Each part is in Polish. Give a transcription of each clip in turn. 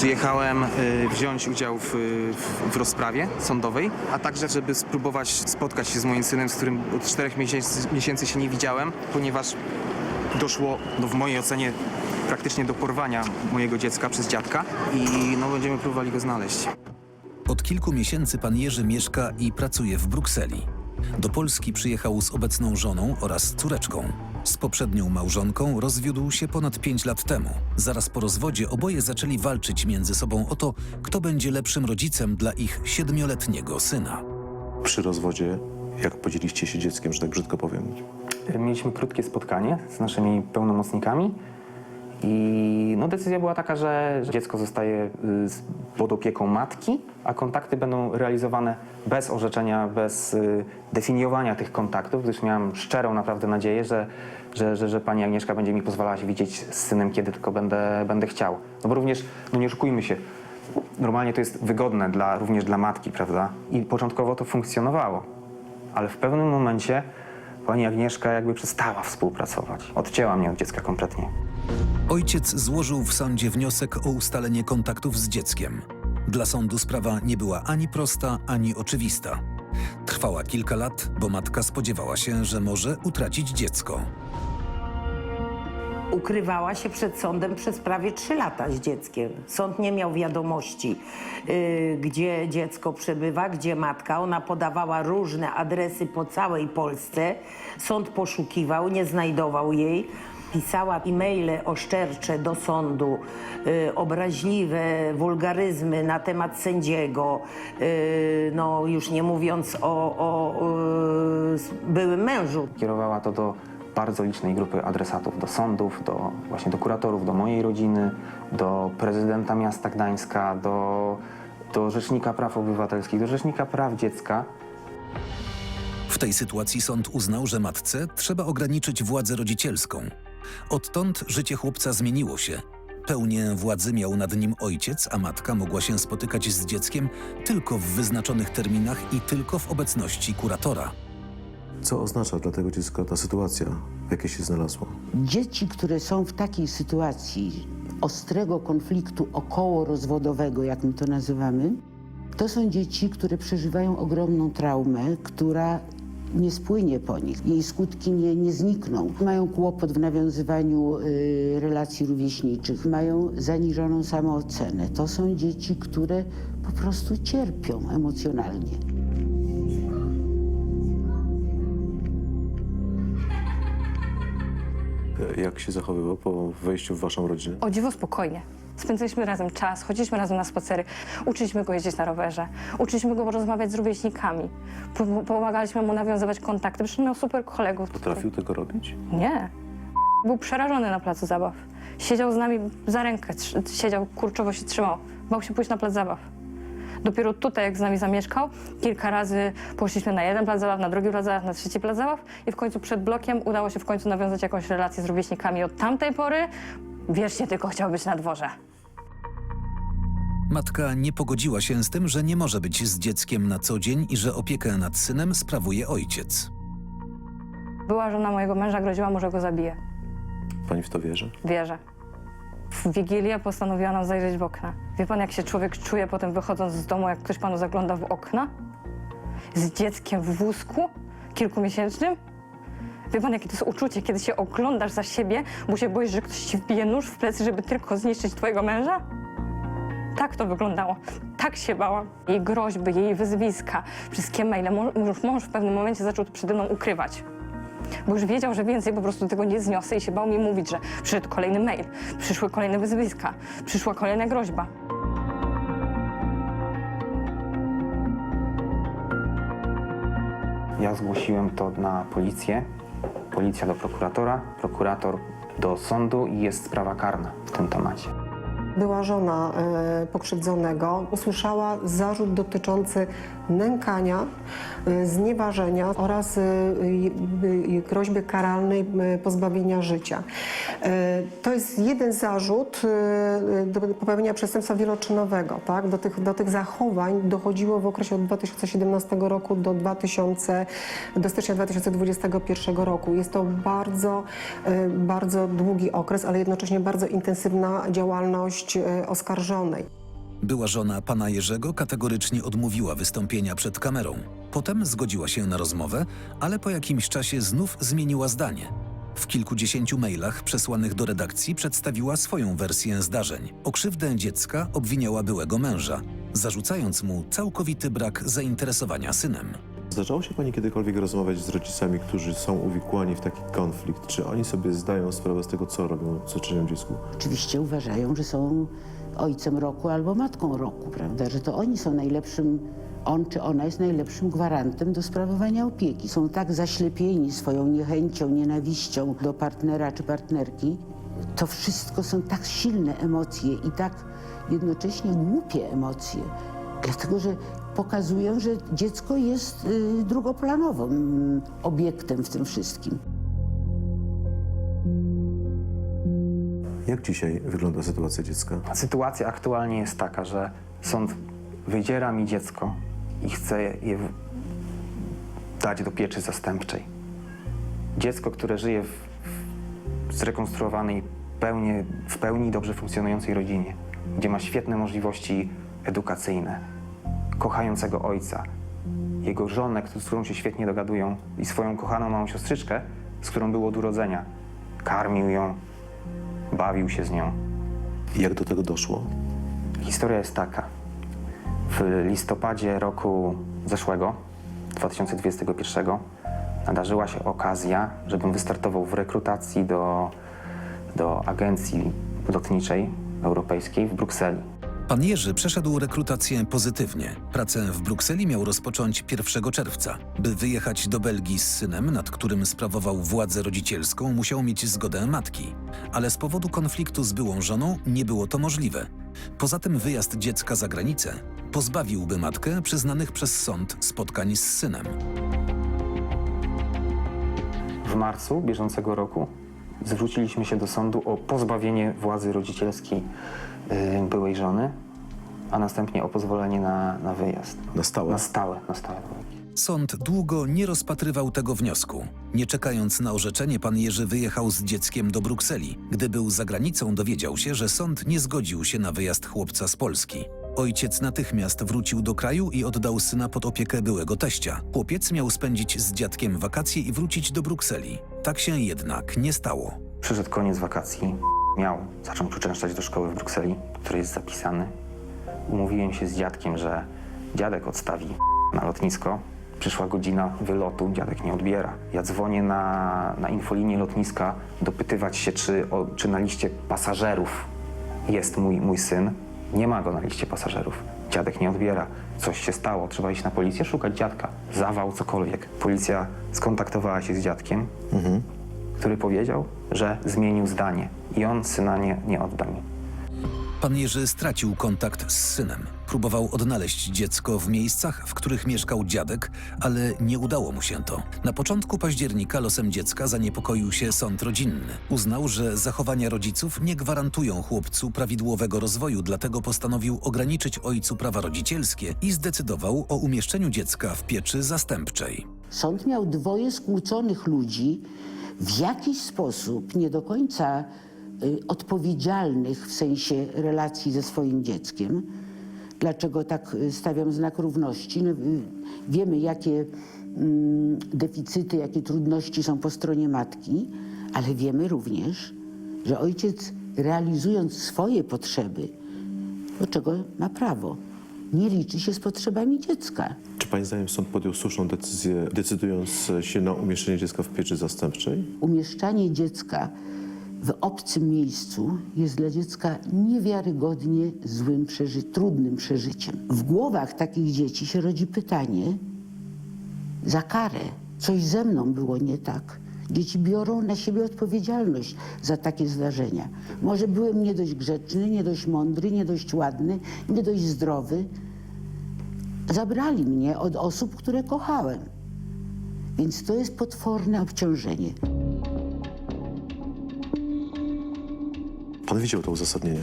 Przyjechałem y, wziąć udział w, w, rozprawie sądowej, a także, żeby spróbować spotkać się z moim synem, z którym od czterech miesięcy, miesięcy się nie widziałem, ponieważ doszło no, w mojej ocenie praktycznie do porwania mojego dziecka przez dziadka i no, będziemy próbowali go znaleźć. Od kilku miesięcy pan Jerzy mieszka i pracuje w Brukseli. Do Polski przyjechał z obecną żoną oraz córeczką. Z poprzednią małżonką rozwiódł się ponad pięć lat temu. Zaraz po rozwodzie oboje zaczęli walczyć między sobą o to, kto będzie lepszym rodzicem dla ich siedmioletniego syna. Przy rozwodzie, jak podzieliście się dzieckiem, że tak brzydko powiem, Mieliśmy krótkie spotkanie z naszymi pełnomocnikami i no, decyzja była taka, że dziecko zostaje y, pod opieką matki, a kontakty będą realizowane bez orzeczenia, bez y, definiowania tych kontaktów, gdyż miałem szczerą naprawdę nadzieję, że, że, że, że pani Agnieszka będzie mi pozwalała się widzieć z synem, kiedy tylko będę, będę chciał. No bo również, no nie oszukujmy się, normalnie to jest wygodne dla, również dla matki, prawda? I początkowo to funkcjonowało, ale w pewnym momencie pani Agnieszka jakby przestała współpracować. Odcięła mnie od dziecka kompletnie. Ojciec złożył w sądzie wniosek o ustalenie kontaktów z dzieckiem. Dla sądu sprawa nie była ani prosta, ani oczywista. Trwała kilka lat, bo matka spodziewała się, że może utracić dziecko. Ukrywała się przed sądem przez prawie 3 lata z dzieckiem. Sąd nie miał wiadomości, y, gdzie dziecko przebywa, gdzie matka. Ona podawała różne adresy po całej Polsce. Sąd poszukiwał, nie znajdował jej. Pisała e-maile oszczercze do sądu, y, obraźliwe wulgaryzmy na temat sędziego, y, no już nie mówiąc o, o y, byłym mężu. Kierowała to do bardzo licznej grupy adresatów, do sądów, do, właśnie do kuratorów, do mojej rodziny, do prezydenta miasta Gdańska, do, do Rzecznika Praw Obywatelskich, do Rzecznika Praw Dziecka. W tej sytuacji sąd uznał, że matce trzeba ograniczyć władzę rodzicielską. Odtąd życie chłopca zmieniło się. Pełnię władzy miał nad nim ojciec, a matka mogła się spotykać z dzieckiem tylko w wyznaczonych terminach i tylko w obecności kuratora. co oznacza dla tego dziecka ta sytuacja, w jakiej się znalazło? Dzieci, które są w takiej sytuacji ostrego konfliktu okołorozwodowego, jak my to nazywamy, to są dzieci, które przeżywają ogromną traumę, która nie spłynie po nich. Jej skutki nie, nie znikną. Mają kłopot w nawiązywaniu y, relacji rówieśniczych, mają zaniżoną samoocenę. To są dzieci, które po prostu cierpią emocjonalnie. E, Jak się zachowywał po wejściu w waszą rodzinę? O dziwo spokojnie. Spędzaliśmy razem czas, chodziliśmy razem na spacery, uczyliśmy go jeździć na rowerze, uczyliśmy go rozmawiać z rówieśnikami, pomagaliśmy mu nawiązywać kontakty, przecież miał super kolegów. Potrafił tego robić? Nie. Był przerażony na placu zabaw. Siedział z nami za rękę, siedział, kurczowo się trzymał. Bał się pójść na plac zabaw. Dopiero tutaj, jak z nami zamieszkał, kilka razy poszliśmy na jeden plac zabaw, na drugi plac zabaw, na trzeci plac zabaw i w końcu przed blokiem udało się w końcu nawiązać jakąś relację z rówieśnikami. Od tamtej pory wiecznie tylko chciał być na dworze. Matka nie pogodziła się z tym, że nie może być z dzieckiem na co dzień i że opiekę nad synem sprawuje ojciec. Była żona mojego męża, groziła mu, że go zabije. Pani w to wierzy? Wierzę. W Wigilię postanowiła nam zajrzeć w okna. Wie pan, jak się człowiek czuje potem wychodząc z domu, jak ktoś panu zagląda w okna? Z dzieckiem w wózku, kilkumiesięcznym? Wie pan, jakie to jest uczucie, kiedy się oglądasz za siebie, bo się boisz, że ktoś ci wbije nóż w plecy, żeby tylko zniszczyć twojego męża? Tak to wyglądało. Tak się bałam. Jej groźby, jej wyzwiska, wszystkie maile. Mąż, mąż w pewnym momencie zaczął to przede mną ukrywać. Bo już wiedział, że więcej po prostu tego nie zniosę i się bał mi mówić, że przyszedł kolejny mail, przyszły kolejne wyzwiska, przyszła kolejna groźba. Ja zgłosiłem to na policję, policja do prokuratora, prokurator do sądu i jest sprawa karna w tym temacie. Była żona e, pokrzywdzonego. Usłyszała zarzut dotyczący nękania, e, znieważenia oraz e, e, e, groźby karalnej e, pozbawienia życia. E, To jest jeden zarzut e, do popełnienia przestępstwa wieloczynowego. Tak? Do, tych, do tych zachowań dochodziło w okresie od 2017 roku do, 2000, do stycznia 2021 roku. Jest to bardzo, e, bardzo długi okres, ale jednocześnie bardzo intensywna działalność e, oskarżonej. Była żona pana Jerzego kategorycznie odmówiła wystąpienia przed kamerą. Potem zgodziła się na rozmowę, ale po jakimś czasie znów zmieniła zdanie. W kilkudziesięciu mailach przesłanych do redakcji przedstawiła swoją wersję zdarzeń. O krzywdę dziecka obwiniała byłego męża, zarzucając mu całkowity brak zainteresowania synem. Zdarzało się pani kiedykolwiek rozmawiać z rodzicami, którzy są uwikłani w taki konflikt? Czy oni sobie zdają sprawę z tego, co robią, co czynią dziecku? Oczywiście uważają, że są ojcem roku albo matką roku, prawda? Że to oni są najlepszym, on czy ona jest najlepszym gwarantem do sprawowania opieki. Są tak zaślepieni swoją niechęcią, nienawiścią do partnera czy partnerki. To wszystko są tak silne emocje i tak jednocześnie głupie emocje. Dlatego, że pokazują, że dziecko jest y, drugoplanowym obiektem w tym wszystkim. Jak dzisiaj wygląda sytuacja dziecka? Sytuacja aktualnie jest taka, że sąd wydziera mi dziecko i chce je dać do pieczy zastępczej. Dziecko, które żyje w, w zrekonstruowanej, pełnie, w pełni dobrze funkcjonującej rodzinie, gdzie ma świetne możliwości edukacyjne, kochającego ojca, jego żonę, z którą się świetnie dogadują i swoją kochaną małą siostrzyczkę, z którą był od urodzenia. Karmił ją, bawił się z nią. Jak do tego doszło? Historia jest taka. W listopadzie roku zeszłego, 2021, nadarzyła się okazja, żebym wystartował w rekrutacji do, do agencji lotniczej europejskiej w Brukseli. Pan Jerzy przeszedł rekrutację pozytywnie. Pracę w Brukseli miał rozpocząć 1 czerwca. By wyjechać do Belgii z synem, nad którym sprawował władzę rodzicielską, musiał mieć zgodę matki. Ale z powodu konfliktu z byłą żoną nie było to możliwe. Poza tym wyjazd dziecka za granicę pozbawiłby matkę przyznanych przez sąd spotkań z synem. W marcu bieżącego roku zwróciliśmy się do sądu o pozbawienie władzy rodzicielskiej y, byłej żony, a następnie o pozwolenie na, na wyjazd. Na stałe? Na stałe, na stałe. Sąd długo nie rozpatrywał tego wniosku. Nie czekając na orzeczenie, pan Jerzy wyjechał z dzieckiem do Brukseli. Gdy był za granicą, dowiedział się, że sąd nie zgodził się na wyjazd chłopca z Polski. Ojciec natychmiast wrócił do kraju i oddał syna pod opiekę byłego teścia. Chłopiec miał spędzić z dziadkiem wakacje i wrócić do Brukseli. Tak się jednak nie stało. Przyszedł koniec wakacji. Miał zacząć uczęszczać do szkoły w Brukseli, w której jest zapisany. Umówiłem się z dziadkiem, że dziadek odstawi na lotnisko. Przyszła godzina wylotu, dziadek nie odbiera. Ja dzwonię na, na infolinię lotniska, dopytywać się, czy, o, czy na liście pasażerów jest mój, mój syn. Nie ma go na liście pasażerów. Dziadek nie odbiera. Coś się stało, trzeba iść na policję, szukać dziadka. Zawał, cokolwiek. Policja skontaktowała się z dziadkiem, który powiedział, że zmienił zdanie i on syna nie, nie odda mi. Pan Jerzy stracił kontakt z synem. Próbował odnaleźć dziecko w miejscach, w których mieszkał dziadek, ale nie udało mu się to. Na początku października losem dziecka zaniepokoił się sąd rodzinny. Uznał, że zachowania rodziców nie gwarantują chłopcu prawidłowego rozwoju, dlatego postanowił ograniczyć ojcu prawa rodzicielskie i zdecydował o umieszczeniu dziecka w pieczy zastępczej. Sąd miał dwoje skłóconych ludzi, w jakiś sposób nie do końca y, odpowiedzialnych w sensie relacji ze swoim dzieckiem. Dlaczego tak y, stawiam znak równości? No, y, wiemy, jakie mm, deficyty, jakie trudności są po stronie matki, ale wiemy również, że ojciec realizując swoje potrzeby, do czego ma prawo, nie liczy się z potrzebami dziecka. Czy Pani zdaniem sąd podjął słuszną decyzję, decydując się na umieszczenie dziecka w pieczy zastępczej? umieszczanie dziecka w obcym miejscu jest dla dziecka niewiarygodnie złym, przeży trudnym przeżyciem. W głowach takich dzieci się rodzi pytanie za karę. Coś ze mną było nie tak. Dzieci biorą na siebie odpowiedzialność za takie zdarzenia. Może byłem nie dość grzeczny, nie dość mądry, nie dość ładny, nie dość zdrowy. Zabrali mnie od osób, które kochałem. Więc to jest potworne obciążenie. Pan widział to uzasadnienie?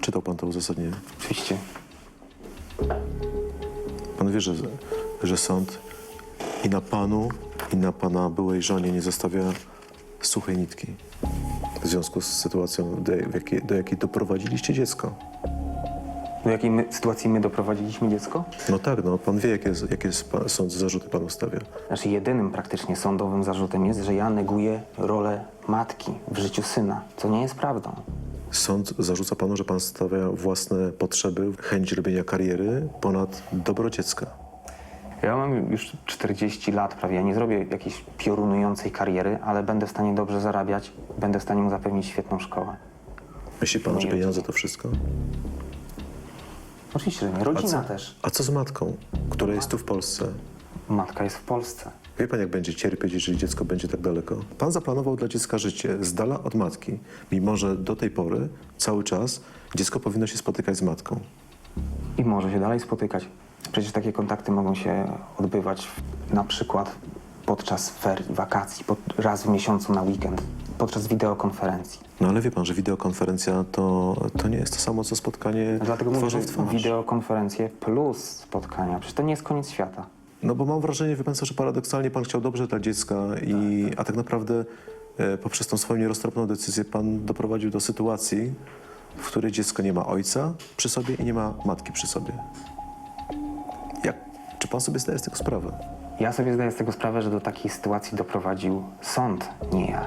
Czytał Pan to uzasadnienie? Oczywiście Pan wie, że, że sąd i na Panu, i na Pana byłej żonie nie zostawia suchej nitki. w związku z sytuacją, do, jakiej, do jakiej doprowadziliście dziecko. Do jakiej my, sytuacji my doprowadziliśmy dziecko? No tak, no pan wie, jakie, jakie sąd zarzuty pan stawia. Znaczy jedynym praktycznie sądowym zarzutem jest, że ja neguję rolę matki w życiu syna, co nie jest prawdą. Sąd zarzuca panu, że pan stawia własne potrzeby, chęć robienia kariery ponad dobro dziecka. Ja mam już 40 lat prawie, ja nie zrobię jakiejś piorunującej kariery, ale będę w stanie dobrze zarabiać, będę w stanie mu zapewnić świetną szkołę. Myśli pan, że pieniądze to wszystko? Oczywiście, że nie. A Rodzina co, też. a co z matką, która jest tu w Polsce? Matka jest w Polsce. Wie pan, jak będzie cierpieć, jeżeli dziecko będzie tak daleko? Pan zaplanował dla dziecka życie z dala od matki, mimo że do tej pory, cały czas, dziecko powinno się spotykać z matką. I może się dalej spotykać. Przecież takie kontakty mogą się odbywać w- na przykład podczas ferii, wakacji, pod, raz w miesiącu na weekend, podczas wideokonferencji. No ale wie pan, że wideokonferencja to, to nie jest to samo, co spotkanie Dlatego mówię, twarzą że w twarz. wideokonferencje plus spotkania. Przecież to nie jest koniec świata. No bo mam wrażenie, wie pan co, że paradoksalnie pan chciał dobrze dla dziecka, i, a tak naprawdę e, poprzez tą swoją nieroztropną decyzję pan doprowadził do sytuacji, w której dziecko nie ma ojca przy sobie i nie ma matki przy sobie. Jak, czy pan sobie zdaje z tego sprawę? Ja sobie zdaję z tego sprawę, że do takiej sytuacji doprowadził sąd, nie ja.